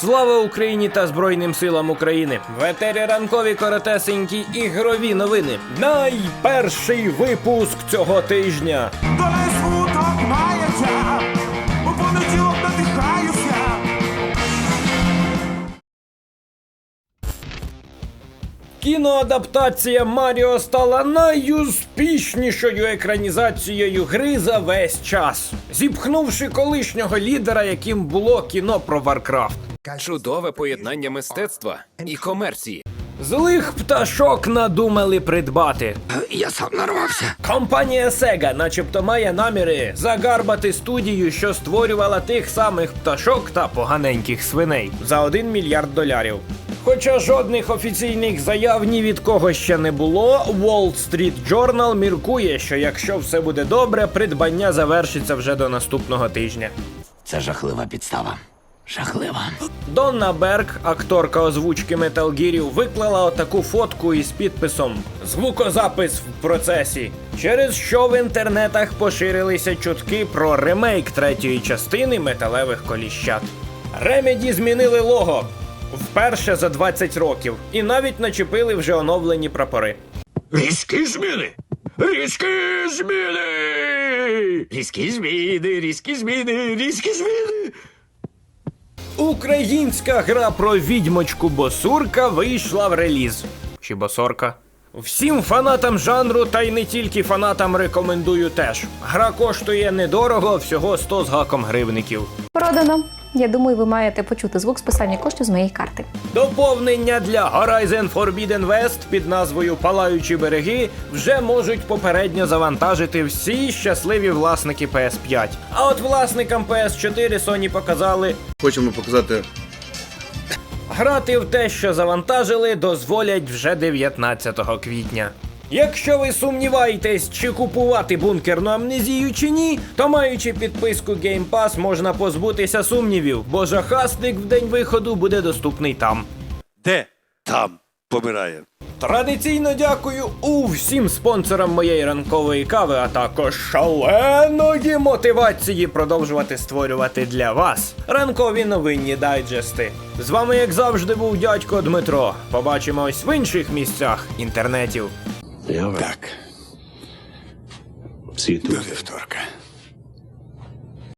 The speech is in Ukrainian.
Слава Україні та Збройним силам України! В етері ранкові коротесенькі ігрові новини. Найперший випуск цього тижня. Доля і мається, у понеділок надихаюся. Кіноадаптація Маріо стала найуспішнішою екранізацією гри за весь час, зіпхнувши колишнього лідера, яким було кіно про Варкрафт. Чудове поєднання мистецтва і комерції. Злих пташок надумали придбати. Я сам нарвався. Компанія Sega начебто має наміри загарбати студію, що створювала тих самих пташок та поганеньких свиней за 1 мільярд долярів. Хоча жодних офіційних заяв ні від кого ще не було, Wall Street Journal міркує, що якщо все буде добре, придбання завершиться вже до наступного тижня. Це жахлива підстава. Жахлива. Донна Берг, акторка озвучки Metal Gear, виклала отаку фотку із підписом Звукозапис в процесі, через що в інтернетах поширилися чутки про ремейк третьої частини металевих коліщат. Ремеді змінили лого вперше за 20 років і навіть начепили вже оновлені прапори. Різкі зміни! Різкі зміни! Різкі зміни, різкі зміни, різкі зміни! Українська гра про відьмочку Босурка вийшла в реліз. Чи босорка? Всім фанатам жанру, та й не тільки фанатам рекомендую теж. Гра коштує недорого, всього 100 з гаком гривників. Продано. Я думаю, ви маєте почути звук списання коштів з моєї карти. Доповнення для Horizon Forbidden West під назвою Палаючі береги вже можуть попередньо завантажити всі щасливі власники PS5. А от власникам PS4 Sony показали Хочемо показати Грати в те, що завантажили, дозволять вже 19 квітня. Якщо ви сумніваєтесь, чи купувати бункерну амнезію чи ні, то маючи підписку Game Pass, можна позбутися сумнівів, бо жахасник в день виходу буде доступний там. Де там помирає? Традиційно дякую усім спонсорам моєї ранкової кави, а також шаленої мотивації продовжувати створювати для вас ранкові новинні дайджести. З вами, як завжди, був дядько Дмитро. Побачимось в інших місцях інтернетів. Так. Всі тут. До вівторка.